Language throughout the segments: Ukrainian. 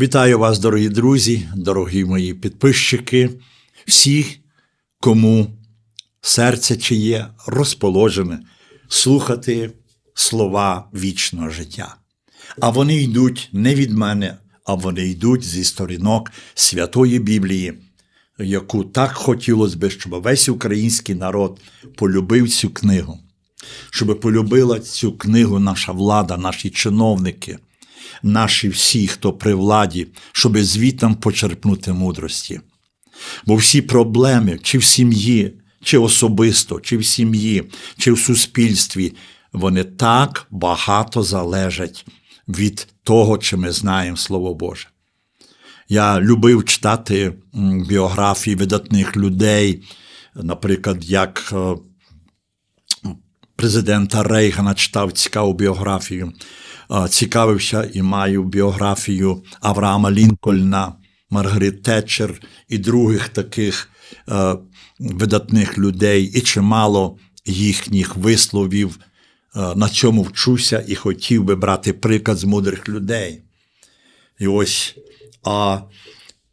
Вітаю вас, дорогі друзі, дорогі мої підписчики, всі, кому серце чиє розположене слухати слова вічного життя. А вони йдуть не від мене, а вони йдуть зі сторінок Святої Біблії, яку так хотілося би, щоб весь український народ полюбив цю книгу, щоб полюбила цю книгу наша влада, наші чиновники, наші всі, хто при владі, щоб звітам почерпнути мудрості. Бо всі проблеми, чи в сім'ї, чи особисто, чи в сім'ї, чи в суспільстві, вони так багато залежать від того, чи ми знаємо Слово Боже. Я любив читати біографії видатних людей, наприклад, як е, президента Рейгана читав цікаву біографію, цікавився і маю біографію Авраама Лінкольна, Маргарет Тетчер і других таких е, видатних людей, і чимало їхніх висловів. Е, На цьому вчуся і хотів би брати приклад з мудрих людей. І ось а,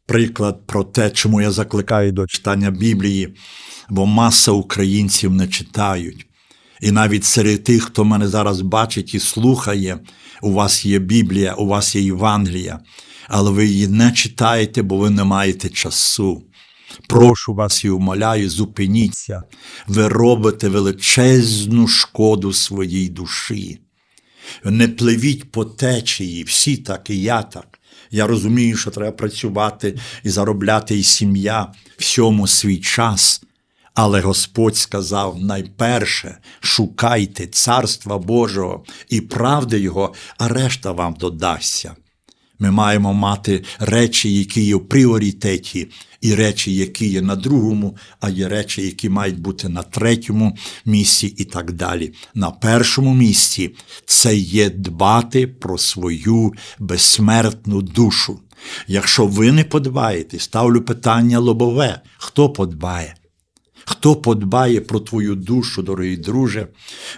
приклад про те, чому я закликаю до читання Біблії, бо маса українців не читають. І навіть серед тих, хто мене зараз бачить і слухає, у вас є Біблія, у вас є Євангелія, але ви її не читаєте, бо ви не маєте часу. Прошу вас і умоляю, зупиніться. Ви робите величезну шкоду своїй душі. Не пливіть по течії, всі так, і я так. Я розумію, що треба працювати і заробляти і сім'я всьому свій час. Але Господь сказав: найперше шукайте царства Божого і правди Його, а решта вам додасться. Ми маємо мати речі, які є в пріоритеті, і речі, які є на другому, а є речі, які мають бути на третьому місці, і так далі. На першому місці це є дбати про свою безсмертну душу. Якщо ви не подбаєте, ставлю питання лобове: хто подбає? Хто подбає про твою душу, дорогі друже,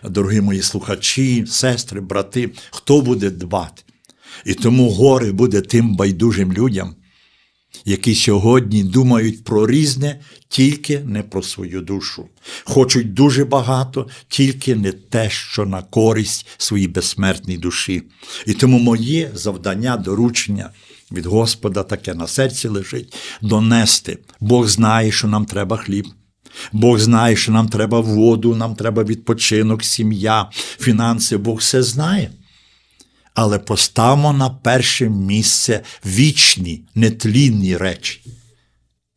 дорогі мої слухачі, сестри, брати, хто буде дбати? І тому горе буде тим байдужим людям, які сьогодні думають про різне, тільки не про свою душу. Хочуть дуже багато, тільки не те, що на користь своїй безсмертній душі. І тому моє завдання, доручення від Господа таке на серці лежить донести. Бог знає, що нам треба хліб. Бог знає, що нам треба воду, нам треба відпочинок, сім'я, фінанси. Бог все знає. Але поставимо на перше місце вічні, нетлінні речі.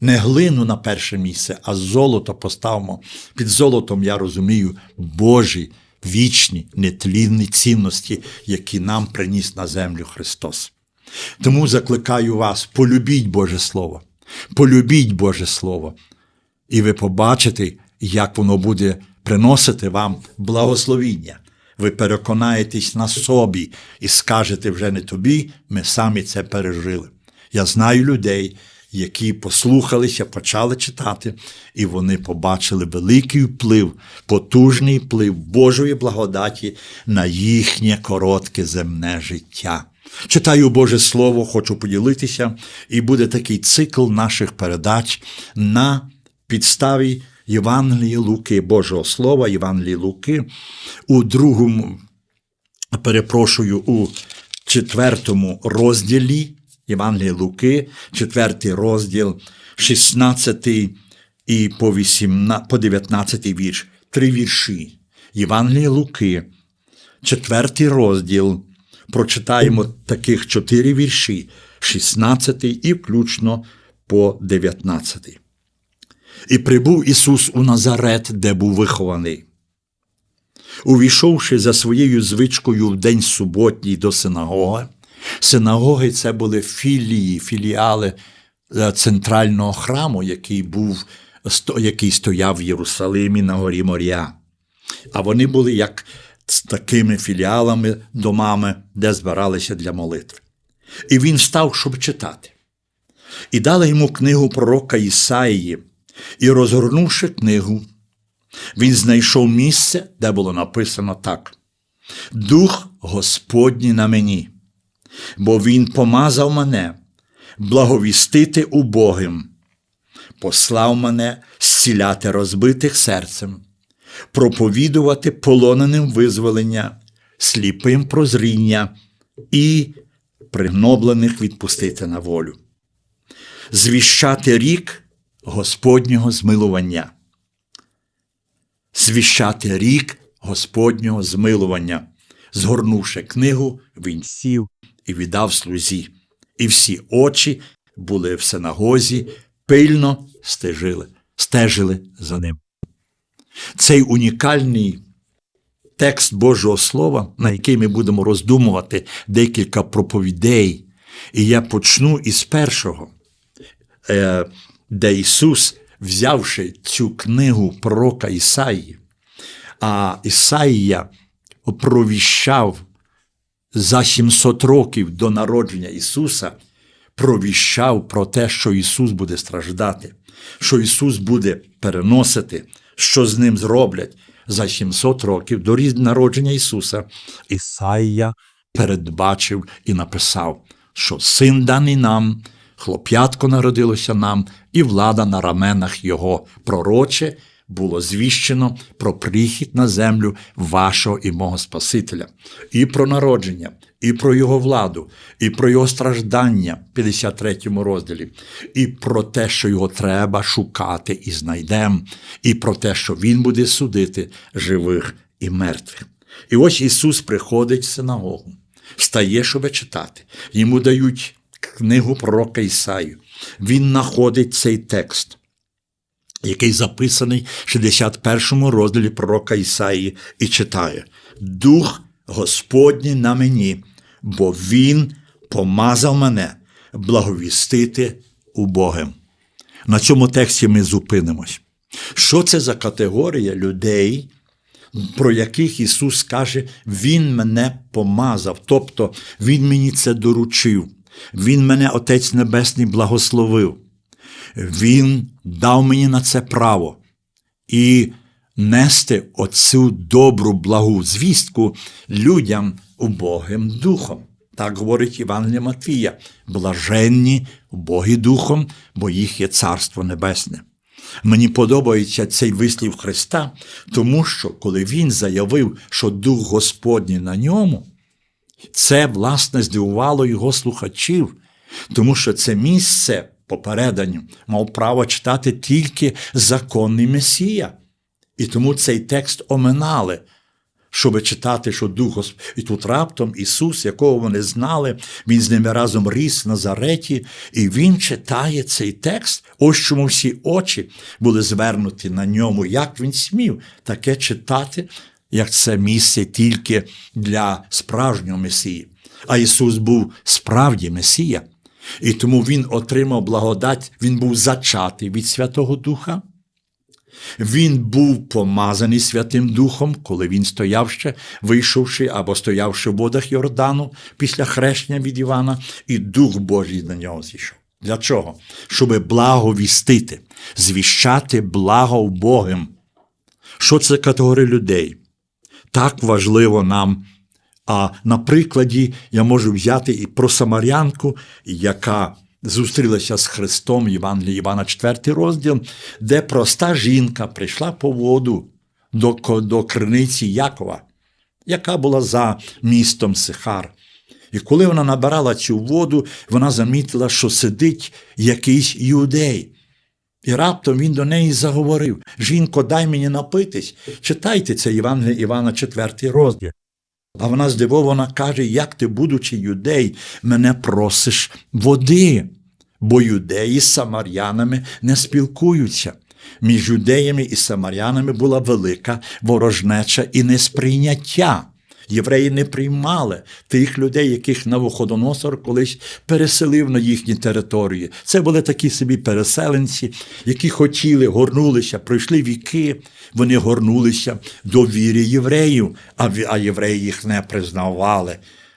Не глину на перше місце, а золото поставимо. Під золотом я розумію Божі вічні, нетлінні цінності, які нам приніс на землю Христос. Тому закликаю вас, полюбіть Боже Слово, полюбіть Боже Слово, і ви побачите, як воно буде приносити вам благословіння. Ви переконаєтесь на собі і скажете вже не тобі, ми самі це пережили. Я знаю людей, які послухалися, почали читати, і вони побачили великий вплив, потужний вплив Божої благодаті на їхнє коротке земне життя. Читаю Боже Слово, хочу поділитися, і буде такий цикл наших передач на підставі Євангелії Луки, Божого Слова, Євангелії Луки, у другому, перепрошую, у четвертому розділі Євангелії Луки, четвертий розділ, 16 і по, 18, по 19 вірш, три вірші. Євангелії Луки, четвертий розділ. Прочитаємо таких чотири вірші, 16 і включно по 19. І прибув Ісус у Назарет, де був вихований. Увійшовши за своєю звичкою в день суботній до синагоги, синагоги це були філії, філіали е, центрального храму, який був, який стояв в Єрусалимі на горі Моря. А вони були як з такими філіалами, домами, де збиралися для молитви. І він став, щоб читати. І дали йому книгу пророка Ісаїї, і розгорнувши книгу, він знайшов місце, де було написано так: Дух Господній на мені, бо Він помазав мене, благовістити убогим, послав мене зціляти розбитих серцем, проповідувати полоненим визволення, сліпим прозріння і пригноблених відпустити на волю, звіщати рік Господнього змилування, звіщати рік Господнього змилування, згорнувши книгу, він сів і віддав слузі, і всі очі були в синагозі, пильно стежили, стежили за ним. Цей унікальний текст Божого Слова, на який ми будемо роздумувати декілька проповідей. І я почну із першого, е, де Ісус, взявши цю книгу пророка Ісаї, а Ісаїя провіщав за 700 років до народження Ісуса, провіщав про те, що Ісус буде страждати, що Ісус буде переносити, що з ним зроблять за 700 років до народження Ісуса. Ісаїя передбачив і написав, що син даний нам, хлоп'ятко народилося нам, і влада на раменах Його пророче було звіщено про прихід на землю вашого і мого Спасителя, і про народження, і про його владу, і про його страждання в 53 розділі, і про те, що його треба шукати і знайдемо, і про те, що Він буде судити живих і мертвих. І ось Ісус приходить в синагогу, встає, щоб читати. Йому дають книгу пророка Ісаю. Він знаходить цей текст який записаний в 61 розділі пророка Ісаї, і читає: Дух Господній на мені, бо Він помазав мене благовістити убогим. На цьому тексті ми зупинимось. Що це за категорія людей, про яких Ісус каже, Він мене помазав, тобто Він мені це доручив, Він мене, Отець Небесний, благословив. Він дав мені на це право і нести оцю добру благу звістку людям убогим духом. Так говорить Івангелія Матвія, блаженні убогі духом, бо їх є Царство Небесне. Мені подобається цей вислів Христа, тому що коли Він заявив, що Дух Господній на ньому, це, власне, здивувало його слухачів, тому що це місце попереданню мав право читати тільки законний Месія. І тому цей текст оминали, щоб читати, що Дух Господь. І тут раптом Ісус, якого вони знали, Він з ними разом ріс в Назареті, і Він читає цей текст. Ось чому всі очі були звернуті на ньому. Як він смів таке читати, як це місце тільки для справжнього Месії. А Ісус був справді Месія. І тому Він отримав благодать, Він був зачатий від Святого Духа. Він був помазаний Святим Духом, коли він стояв ще, вийшовши або стоявши в водах Йордану після хрещення від Івана, і Дух Божий на нього зійшов. Для чого? Щоб благовістити, звіщати благо Богим. Що це категорія людей? Так важливо нам. А на прикладі я можу взяти і про Самарянку, яка зустрілася з Христом Євангелія Івана, 4 розділ, де проста жінка прийшла по воду до, до криниці Якова, яка була за містом Сихар. І коли вона набирала цю воду, вона замітила, що сидить якийсь юдей. І раптом він до неї заговорив: Жінко, дай мені напитись. Читайте це Євангелія Івана, 4 розділ. А вона здивована каже, як ти, будучи юдей, мене просиш води, бо юдеї з самарянами не спілкуються. Між юдеями і самарянами була велика ворожнеча і несприйняття. Євреї не приймали тих людей, яких Навуходоносор колись переселив на їхні території. Це були такі собі переселенці, які хотіли, горнулися, пройшли віки, вони горнулися до віри євреїв, а євреї їх не признавали.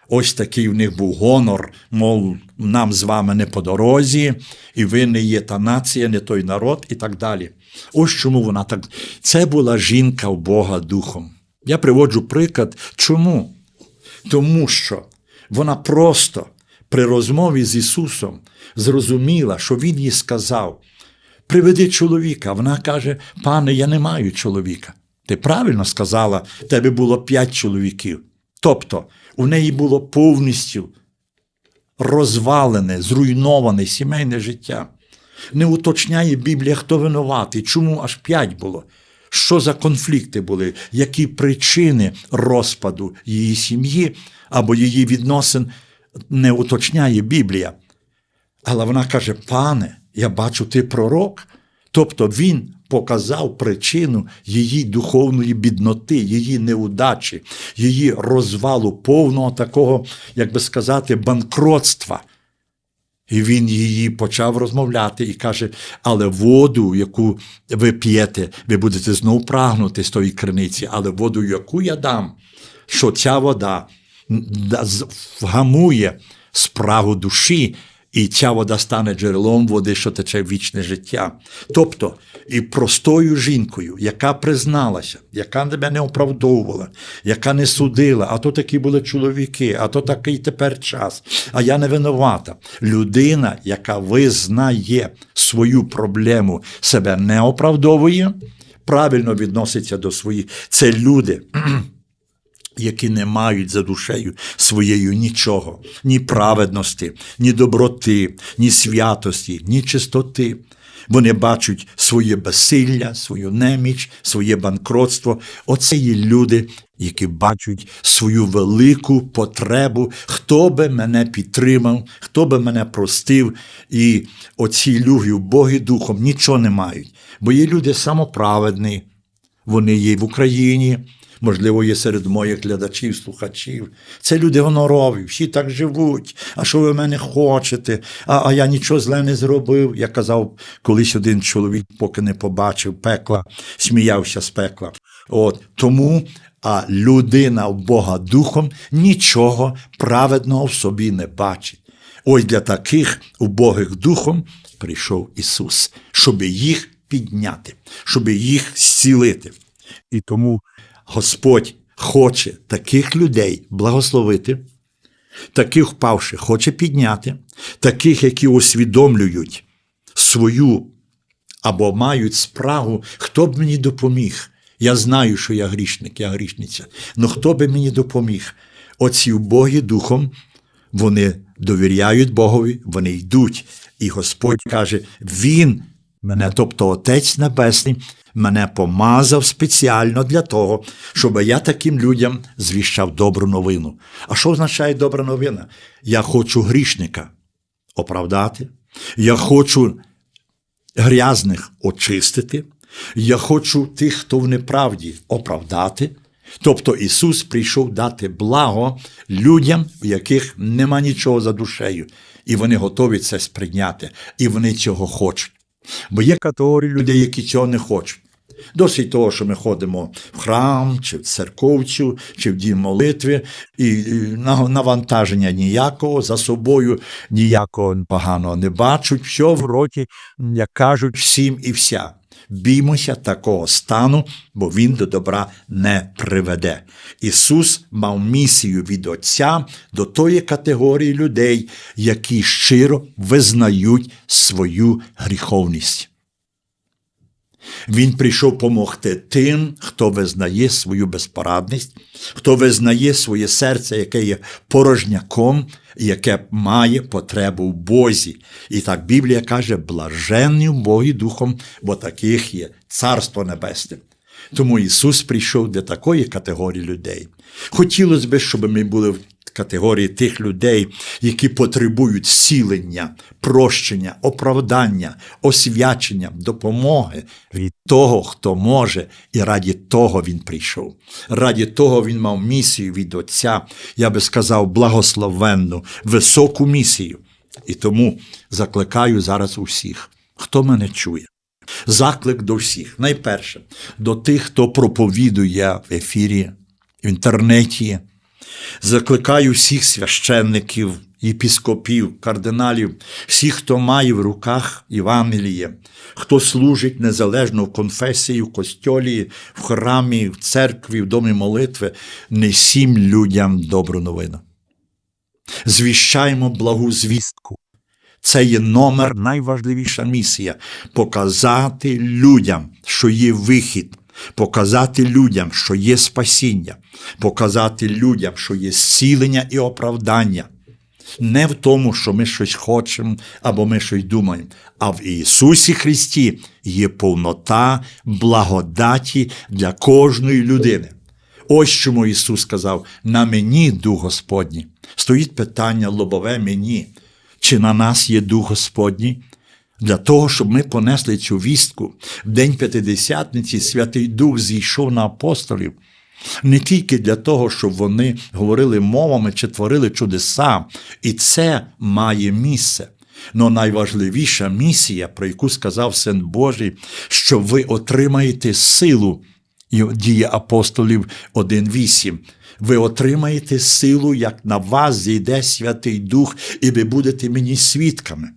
Ось такий в них був гонор, мов нам з вами не по дорозі, і ви не є та нація, не той народ, і так далі. Ось чому вона так. Це була жінка в Бога духом. Я приводжу приклад. Чому? Тому що вона просто при розмові з Ісусом зрозуміла, що Він їй сказав: Приведи чоловіка. Вона каже: Пане, я не маю чоловіка. Ти правильно сказала, в тебе було п'ять чоловіків. Тобто у неї було повністю розвалене, зруйноване сімейне життя. Не уточняє Біблія, хто винуватий, чому аж п'ять було. Що за конфлікти були, які причини розпаду її сім'ї або її відносин не уточняє Біблія. Але вона каже: Пане, я бачу, ти пророк. Тобто він показав причину її духовної бідноти, її неудачі, її розвалу, повного такого, як би сказати, банкротства. І він її почав розмовляти і каже: але воду, яку ви п'єте, ви будете знову прагнути з тої криниці, але воду, яку я дам, що ця вода да- вгамує спрагу душі, і ця вода стане джерелом води, що тече вічне життя. Тобто, і простою жінкою, яка призналася, яка тебе не оправдовувала, яка не судила, а то такі були чоловіки, а то такий тепер час, а я не винувата. Людина, яка визнає свою проблему, себе не оправдовує, правильно відноситься до своїх. Це люди які не мають за душею своєю нічого, ні праведності, ні доброти, ні святості, ні чистоти. Вони бачать своє безсилля, свою неміч, своє банкротство. Оце є люди, які бачать свою велику потребу, хто би мене підтримав, хто би мене простив. І оці люди, Боги духом, нічого не мають. Бо є люди самоправедні, вони є в Україні, можливо, є серед моїх глядачів, слухачів. Це люди гонорові, всі так живуть. А що ви в мене хочете? А, а я нічого зле не зробив. Я казав, колись один чоловік, поки не побачив пекла, сміявся з пекла. От тому. А людина в Бога духом нічого праведного в собі не бачить. Ось для таких убогих духом прийшов Ісус, щоб їх підняти, щоб їх зцілити. І тому Господь хоче таких людей благословити, таких впавших хоче підняти, таких, які усвідомлюють свою або мають спрагу, хто б мені допоміг. Я знаю, що я грішник, я грішниця. але хто би мені допоміг? Оці Боги духом, вони довіряють Богові, вони йдуть. І Господь каже: Він мене, тобто Отець Небесний, мене помазав спеціально для того, щоб я таким людям звіщав добру новину. А що означає добра новина? Я хочу грішника оправдати, я хочу грязних очистити, я хочу тих, хто в неправді оправдати. Тобто Ісус прийшов дати благо людям, в яких нема нічого за душею, і вони готові це сприйняти, і вони цього хочуть. Бо є категорії людей, які цього не хочуть. Досить того, що ми ходимо в храм, чи в церковцю, чи в дім молитви, і навантаження ніякого, за собою ніякого поганого не бачать, все в роті, як кажуть всім і вся. Біймося такого стану, бо він до добра не приведе. Ісус мав місію від Отця до тої категорії людей, які щиро визнають свою гріховність. Він прийшов помогти тим, хто визнає свою безпорадність, хто визнає своє серце, яке є порожняком, яке має потребу в Бозі. І так Біблія каже: блаженні в Богі духом, бо таких є Царство Небесне. Тому Ісус прийшов для такої категорії людей. Хотілося б, щоб ми були в категорії тих людей, які потребують зцілення, прощення, оправдання, освячення, допомоги від того, хто може, і раді того він прийшов. Раді того він мав місію від Отця, я би сказав, благословенну, високу місію. І тому закликаю зараз усіх, хто мене чує. Заклик до всіх. Найперше, до тих, хто проповідує в ефірі, в інтернеті. Закликаю всіх священників, єпіскопів, кардиналів, всіх, хто має в руках Євангеліє, хто служить незалежно в конфесії, в костьолі, в храмі, в церкві, в домі молитви, несім людям добру новину. звіщаємо благу звістку. Це є номер найважливіша місія показати людям, що є вихід, показати людям, що є спасіння, показати людям, що є зцілення і оправдання. Не в тому, що ми щось хочемо або ми щось думаємо, а в Ісусі Христі є повнота благодаті для кожної людини. Ось чому Ісус сказав: на мені дух Господній. Стоїть питання лобове мені. Чи на нас є дух Господній? Для того, щоб ми понесли цю вістку, в День П'ятидесятниці Святий Дух зійшов на апостолів. Не тільки для того, щоб вони говорили мовами чи творили чудеса, і це має місце. Но найважливіша місія, про яку сказав Син Божий, що ви отримаєте силу, і дія апостолів 1.8. Ви отримаєте силу, як на вас зійде Святий Дух, і ви будете мені свідками.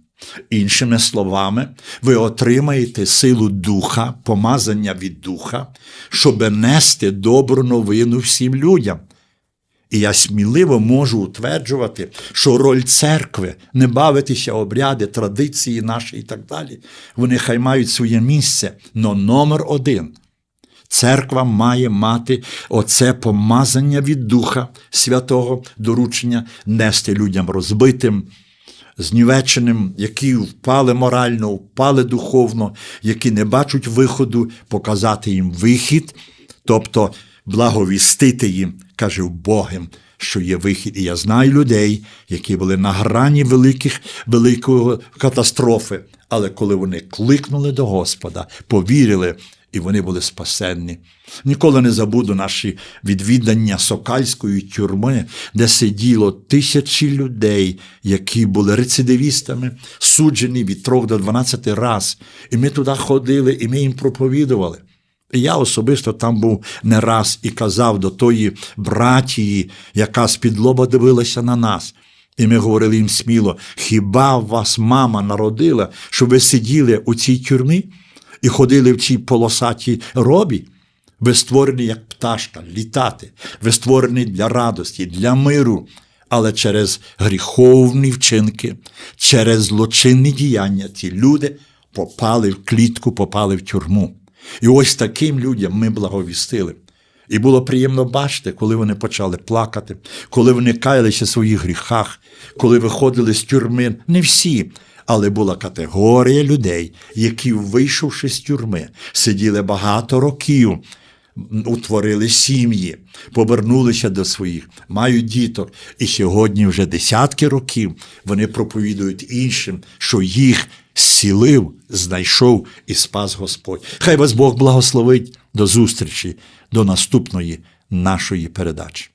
Іншими словами, ви отримаєте силу Духа, помазання від Духа, щоб нести добру новину всім людям. І я сміливо можу утверджувати, що роль церкви не бавитися обряди, традиції наші і так далі. Вони хай мають своє місце. Но номер один. Церква має мати оце помазання від Духа Святого доручення нести людям розбитим, знівеченим, які впали морально, впали духовно, які не бачать виходу, показати їм вихід, тобто благовістити їм, каже Богом, що є вихід. І я знаю людей, які були на грані великих, великої катастрофи, але коли вони кликнули до Господа, повірили. І вони були спасенні. Ніколи не забуду наші відвідання сокальської тюрми, де сиділо тисячі людей, які були рецидивістами, суджені від 3 до 12 раз. І ми туди ходили, і ми їм проповідували. І я особисто там був не раз і казав до тої братії, яка з-під дивилася на нас. І ми говорили їм сміло: хіба вас мама народила, щоб ви сиділи у цій тюрмі? І ходили в цій полосатій робі. Ви створені як пташка, літати, ви створені для радості, для миру, але через гріховні вчинки, через злочинні діяння ці люди попали в клітку, попали в тюрму. І ось таким людям ми благовістили. І було приємно бачити, коли вони почали плакати, коли вони каялися в своїх гріхах, коли виходили з тюрми. Не всі, але була категорія людей, які, вийшовши з тюрми, сиділи багато років, утворили сім'ї, повернулися до своїх, мають діток. І сьогодні вже десятки років вони проповідують іншим, що їх зцілив, знайшов і спас Господь. Хай вас Бог благословить до зустрічі, до наступної нашої передачі.